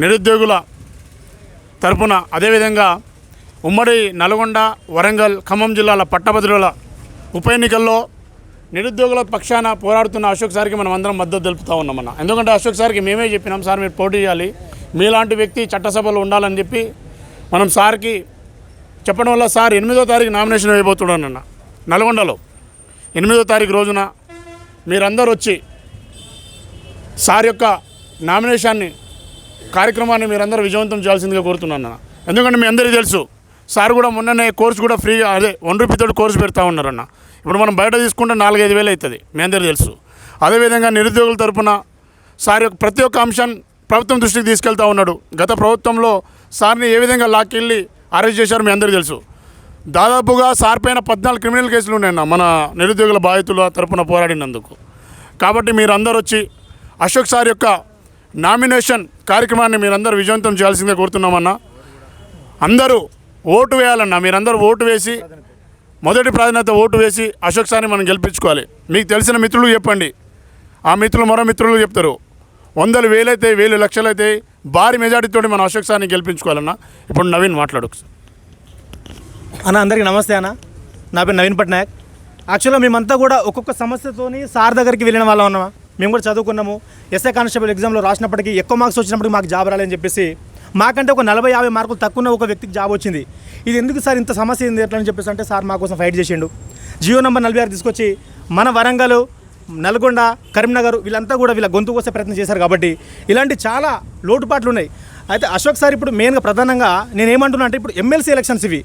నిరుద్యోగుల తరపున అదేవిధంగా ఉమ్మడి నల్గొండ వరంగల్ ఖమ్మం జిల్లాల పట్టభద్రుల ఉప ఎన్నికల్లో నిరుద్యోగుల పక్షాన పోరాడుతున్న అశోక్ సార్కి మనం అందరం మద్దతు తెలుపుతా ఉన్నామన్న. ఎందుకంటే అశోక్ సార్కి మేమే చెప్పినాం సార్ మీరు పోటీ చేయాలి. మీలాంటి వ్యక్తి చట్టసభలో ఉండాలని చెప్పి మనం సార్కి చెప్పడం వల్ల సార్ ఎనిమిదో తారీఖు నామినేషన్ వేయబోతున్నానన్న నల్గొండలో ఎనిమిదో తారీఖు రోజున మీరందరూ వచ్చి సార్ యొక్క నామినేషన్ని కార్యక్రమాన్ని మీరందరూ విజయవంతం చేయాల్సిందిగా కోరుతున్నాను అన్న. ఎందుకంటే మీ అందరికీ తెలుసు సార్ కూడా మొన్ననే కోర్సు కూడా ఫ్రీ అదే వన్ రూపీతో కోర్సు పెడతా ఉన్నారన్న ఇప్పుడు మనం బయట తీసుకుంటే నాలుగైదు వేలు అవుతుంది మీ అందరికీ తెలుసు. అదేవిధంగా నిరుద్యోగుల తరపున సార్ యొక్క ప్రతి ఒక్క అంశాన్ని ప్రభుత్వం దృష్టికి తీసుకెళ్తా ఉన్నాడు. గత ప్రభుత్వంలో సార్ని ఏ విధంగా లాక్కెళ్ళి అరెస్ట్ చేశారో మీ అందరికీ తెలుసు. దాదాపుగా సార్ పైన పద్నాలుగు క్రిమినల్ కేసులు ఉన్నాయన్న మన నిరుద్యోగుల బాధితుల తరపున పోరాడినందుకు. కాబట్టి మీరందరూ వచ్చి అశోక్ సార్ యొక్క నామినేషన్ కార్యక్రమాన్ని మీరందరూ విజయవంతం చేయాల్సిందిగా కోరుతున్నామన్నా. అందరూ ఓటు వేయాలన్నా మీరందరూ ఓటు వేసి మొదటి ప్రాధాన్యత ఓటు వేసి అశోక్ సార్ని మనం గెలిపించుకోవాలి. మీకు తెలిసిన మిత్రులు చెప్పండి. ఆ మిత్రులు మరో మిత్రులు చెప్తారు. వందలు వేలైతే వేలు లక్షలైతే భారీ మెజార్టీతో మనం అశోక్ సార్ని గెలిపించుకోవాలన్నా. ఇప్పుడు నవీన్ మాట్లాడు. అన్న అందరికీ నమస్తే అన్న. నా పేరు నవీన్ పట్నాయక్. యాక్చువల్గా మేమంతా కూడా ఒక్కొక్క సమస్యతోని సార్ దగ్గరికి వెళ్ళిన వాళ్ళం అన్నమా? మేము కూడా చదువుకున్నాము. ఎస్ఐ కానిస్టేబుల్ ఎగ్జామ్లో రాసినప్పటికీ ఎక్కువ మార్క్స్ వచ్చినప్పటికి మాకు జాబ్ రాలేదని చెప్పేసి మాకంటే ఒక నలభై యాభై మార్కులు తక్కువ ఉన్న ఒక వ్యక్తికి జాబ్ వచ్చింది. ఇది ఎందుకు సార్ ఇంత సమస్య ఏంది ఎట్లా అని చెప్పేసి అంటే సార్ మా కోసం ఫైట్ చేసిండు. జియో నెంబర్ నలభై ఆరు తీసుకొచ్చి మన వరంగల్ నల్గొండ కరీంనగర్ వీళ్ళంతా కూడా వీళ్ళ గొంతు కోసే ప్రయత్నం చేశారు కాబట్టి ఇలాంటి చాలా లోటుపాట్లు ఉన్నాయి. అయితే అశోక్ సార్ ఇప్పుడు మెయిన్గా ప్రధానంగా నేను ఏమంటున్నా అంటే ఇప్పుడు ఎమ్మెల్సీ ఎలక్షన్స్ ఇవి.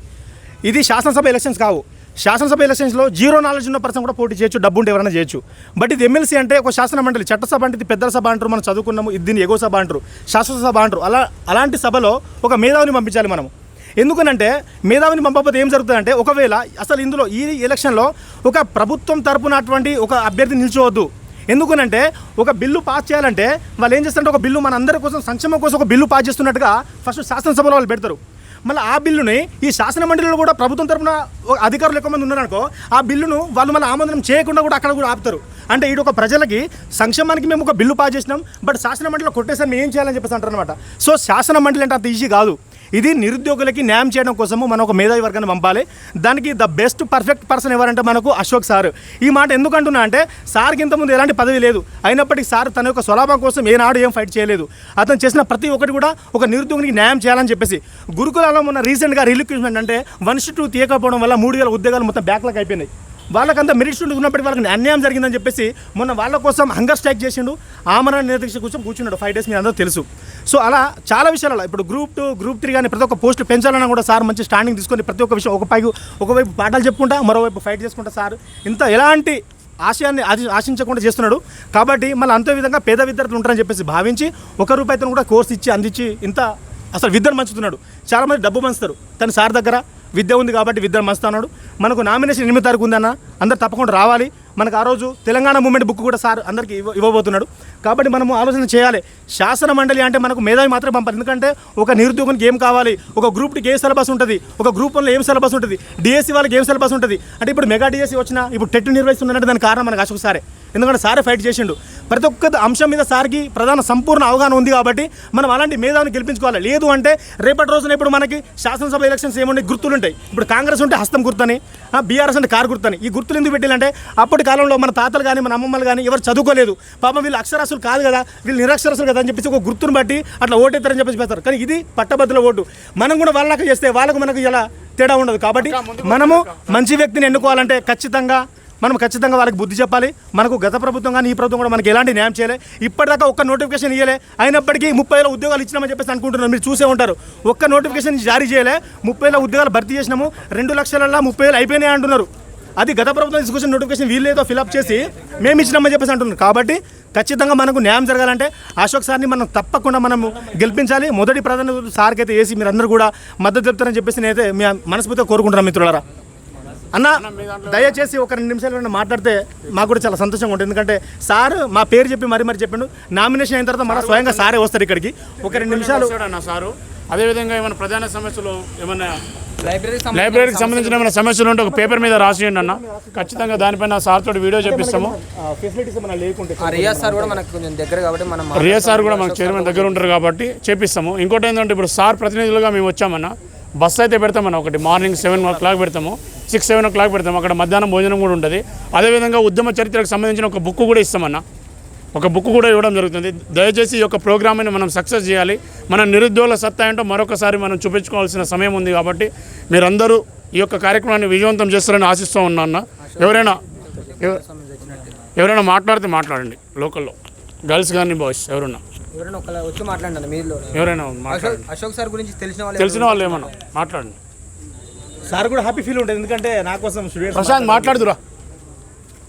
ఇది శాసనసభ ఎలక్షన్స్ కావు. శాసనసభ ఎలక్షన్స్లో జీరో నాలెడ్జ్ ఉన్న పర్సన్ కూడా పోటీ చేయొచ్చు డబ్బు ఉంటే ఎవరైనా చేయొచ్చు. బట్ ఇది ఎమ్మెల్సీ అంటే ఒక శాసన మండలి. చట్టసభ అంటే ఇది పెద్దల సభ అంటారు మనం చదువుకున్నాము ఇది దీన్ని ఎగో సభ అంటారు శాసనసభ అంటారు. అలా అలాంటి సభలో ఒక మేధావిని పంపించాలి మనం ఎందుకనంటే మేధావిని పంపకపోతే ఏం జరుగుతుందంటే ఒకవేళ అసలు ఇందులో ఈ ఎలక్షన్లో ఒక ప్రభుత్వం తరపున అటువంటి ఒక అభ్యర్థి నిల్చోవద్దు. ఎందుకనంటే ఒక బిల్లు పాస్ చేయాలంటే వాళ్ళు ఏం చేస్తారంటే ఒక బిల్లు మన అందరి కోసం సంక్షేమం కోసం ఒక బిల్లు పాస్ చేస్తున్నట్టుగా ఫస్ట్ శాసనసభలో వాళ్ళు పెడతారు. మళ్ళీ ఆ బిల్లుని ఈ శాసన మండలిలో కూడా ప్రభుత్వం తరపున అధికారులు ఎక్కువ మంది ఉన్నారనుకో ఆ బిల్లును వాళ్ళు మళ్ళీ ఆమోదనం చేయకుండా కూడా అక్కడ కూడా ఆపుతారు. అంటే ఇటు ఒక ప్రజలకి సంక్షేమానికి మేము ఒక బిల్లు పాస్ చేసినాం బట్ శాసన మండలిలో కొట్టేసారి మేము ఏం చేయాలని చెప్పేసి అంటారు అనమాట సో శాసన మండలి అంటే అంత ఈజీ కాదు. ఇది నిరుద్యోగులకి న్యాయం చేయడం కోసము మనం ఒక మేధావి వర్గాన్ని పంపాలి. దానికి ద బెస్ట్ పర్ఫెక్ట్ పర్సన్ ఎవరంటే మనకు అశోక్ సార్. ఈ మాట ఎందుకంటున్నా అంటే సార్కి ఇంతకుముందు ఎలాంటి పదవి లేదు. అయినప్పటికీ సార్ తన యొక్క స్వలాభం కోసం ఏనాడు ఏం ఫైట్ చేయలేదు. అతను చేసిన ప్రతి ఒక్కటి కూడా ఒక నిరుద్యోగునికి న్యాయం చేయాలని చెప్పేసి. గురుకులంలో ఉన్న రీసెంట్గా రిలిక్విజ్మెంట్ అంటే వన్ టూ తీయకపోవడం వల్ల మూడు వేల ఉద్యోగాలు మొత్తం బ్యాక్లాగ్ అయిపోయినాయి. వాళ్ళకంతా మెరిట్స్ స్టూడెంట్ ఉన్నప్పటికీ వాళ్ళకి అన్యాయం జరిగిందని చెప్పేసి మొన్న వాళ్ళ కోసం హంగర్ స్ట్రైక్ చేసిండు. ఆమరణ నిరదీక్ష కోసం కూర్చున్నాడు. ఫైవ్ డేస్ మీ అందరూ తెలుసు. సో అలా చాలా విషయాలలో ఇప్పుడు గ్రూప్ టూ గ్రూప్ త్రీ కానీ ప్రతి ఒక్క పోస్టులు పెంచాలన్నా కూడా సార్ మంచి స్టాండింగ్ తీసుకొని ప్రతి ఒక్క విషయం ఒక పైకి ఒకవైపు పాఠాలు చెప్పుకుంటా మరోవైపు ఫైట్ చేసుకుంటా సార్. ఇంత ఎలాంటి ఆశయాన్ని ఆశి- ఆశించకుండా చేస్తున్నాడు. కాబట్టి మళ్ళీ అంతే విధంగా పేద విద్యార్థులు ఉంటారని చెప్పేసి భావించి ఒక రూపాయితో కూడా కోర్స్ ఇచ్చి అందించి ఇంత అసలు విద్యను మంచుతున్నాడు చాలామంది డబ్బు మంచుతారు తన సార్ దగ్గర విద్య ఉంది కాబట్టి విద్యను మస్తున్నాడు మనకు నామినేషన్ ఎనిమిది తారీఖు ఉందన్న అందరు తప్పకుండా రావాలి. మనకు ఆ రోజు తెలంగాణ మూమెంట్ బుక్ కూడా సార్ అందరికి ఇవ్వ ఇవ్వబోతున్నాడు. కాబట్టి మనము ఆలోచన చేయాలి. శాసన మండలి అంటే మనకు మేధావి మాత్రమే పంపాలి ఎందుకంటే ఒక నిరుద్యోగానికి ఏం కావాలి? ఒక గ్రూప్కి ఏ సిలబస్ ఉంటుంది? ఒక గ్రూప్ వన్లో ఏం సిలబస్ ఉంటుంది? డిఎస్సి వాళ్ళకి ఏం సిలబస్ ఉంటుంది? అంటే ఇప్పుడు మెగా డిఎస్సి వచ్చినా ఇప్పుడు టెట్ నిర్వహిస్తున్నట్టు దాని కారణం మనకు అశోక్ సారే. ఎందుకంటే సారే ఫైట్ చేసిండు. ప్రతి ఒక్క అంశం మీద సార్కి ప్రధాన సంపూర్ణ అవగాహన ఉంది కాబట్టి మనం అలాంటి మేధావిని గెలిపించుకోవాలి. లేదు అంటే రేపటి రోజున ఇప్పుడు మనకి శాసనసభ ఎలక్షన్స్ ఏముంటాయి గుర్తులు ఉంటాయి. ఇప్పుడు కాంగ్రెస్ ఉంటే హస్తం గుర్తని బీఆర్ఎస్ అంటే కారు గుర్తని. ఈ గుర్తులు ఎందుకు పెట్టాలంటే అప్పటి కాలంలో మన తాతలు కానీ మన అమ్మమ్మలు కానీ ఎవరు చదువుకోలేదు. పాపం వీళ్ళు అక్షరాస్యులు కాదు కదా. వీళ్ళు నిరక్షరాస్యులు కదా అని చెప్పేసి ఒక గుర్తును బట్టి అట్లా ఓటేస్తారని చెప్పేసి పెడతారు. కానీ ఇది పట్టభద్రుల ఓటు. మనం కూడా వాళ్ళకి చేస్తే వాళ్ళకు మనకు ఇలా తేడా ఉండదు. కాబట్టి మనము మంచి వ్యక్తిని ఎన్నుకోవాలంటే ఖచ్చితంగా మనం ఖచ్చితంగా వాళ్ళకి బుద్ధి చెప్పాలి. మనకు గత ప్రభుత్వం కానీ ఈ ప్రభుత్వం కూడా మనకి ఎలాంటి న్యాయం చేయలే. ఇప్పటిదాకా ఒక్క నోటిఫికేషన్ ఇవ్వలే అయినప్పటికీ ముప్పై వేల ఉద్యోగాలు ఇచ్చినామని చెప్పేసి అనుకుంటున్నారు. మీరు చూసే ఉంటారు. ఒక్క నోటిఫికేషన్ జారీ చేయలే. ముప్పై వేల ఉద్యోగాలు భర్తీ చేసినాము. రెండు లక్షల ముప్పై వేలు అయిపోయినాయి అంటున్నారు. అది గత ప్రభుత్వం తీసుకొచ్చిన నోటిఫికేషన్ వీళ్ళేదో ఫిలప్ చేసి మేము ఇచ్చినామని చెప్పేసి అంటున్నారు. కాబట్టి ఖచ్చితంగా మనకు న్యాయం జరగాలంటే అశోక్ సార్ని మనం తప్పకుండా మనము గెలిపించాలి. మొదటి ప్రధాన సార్కి అయితే వేసి మీరందరూ కూడా మద్దతు చెప్తారని చెప్పేసి నేనైతే మీ మనస్ఫూర్తిగా కోరుకుంటున్నాను మిత్రులారా. అన్న దయచేసి ఒక రెండు నిమిషాలు మాట్లాడితే మాకు కూడా చాలా సంతోషంగా ఉంటుంది. ఎందుకంటే సార్ మా పేరు చెప్పి మరీ మరీ చెప్పిండు. నామినేషన్ అయిన తర్వాత మన స్వయంగా సారే వస్తారు ఇక్కడికి. ఒక రెండు నిమిషాలు అన్న సారు. అదేవిధంగా ఏమైనా ప్రధాన సమస్యలు ఏమైనా లైబ్రరీ లైబ్రరీకి సంబంధించిన ఏమైనా సమస్యలు ఉంటే ఒక పేపర్ మీద రాసియండి అన్న. ఖచ్చితంగా దానిపైన సార్ తోటి వీడియో ఆ రియాజ్ సార్ కూడా మనకు కొంచెం దగ్గర కాబట్టి మనం రియా సార్ కూడా మనకు చైర్మన్ దగ్గర ఉంటారు కాబట్టి చేపిస్తాము. ఇంకోటి ఏంటంటే ఇప్పుడు సార్ ప్రతినిధులుగా మేము వచ్చామన్న. బస్ అయితే పెడతామన్న ఒకటి. మార్నింగ్ సెవెన్ ఓ క్లాక్ పెడతాము. సిక్స్ సెవెన్ ఓ క్లాక్ పెడతాము అక్కడ మధ్యాహ్నం భోజనం కూడా ఉంటుంది. అదేవిధంగా ఉద్యమ చరిత్రకు సంబంధించిన ఒక బుక్ కూడా ఇస్తామన్న. ఒక బుక్ కూడా ఇవ్వడం జరుగుతుంది. దయచేసి ఈ యొక్క ప్రోగ్రామ్ని మనం సక్సెస్ చేయాలి. మన నిరుద్యోగుల సత్తా ఏంటో మరొకసారి మనం చూపించుకోవాల్సిన సమయం ఉంది కాబట్టి మీరందరూ ఈ యొక్క కార్యక్రమాన్ని విజయవంతం చేస్తారని ఆశిస్తూ ఉన్నా అన్న. ఎవరైనా ఎవ- ఎవరైనా మాట్లాడితే మాట్లాడండి. లోకల్లో. గర్ల్స్ కానీ బాయ్స్ ఎవరున్నా. ఎవరైనా వచ్చి మాట్లాడండి మీలో ఎవరైనా అశోక్ సార్ గురించి తెలిసిన వాళ్ళు తెలిసిన వాళ్ళు ఏమన్నా మాట్లాడండి. సార్ కూడా హ్యాపీ ఫీల్ ఉంటుంది. ఎందుకంటే నా కోసం స్టూడెంట్స్ ప్రశాంత్ మాట్లాడుదురా.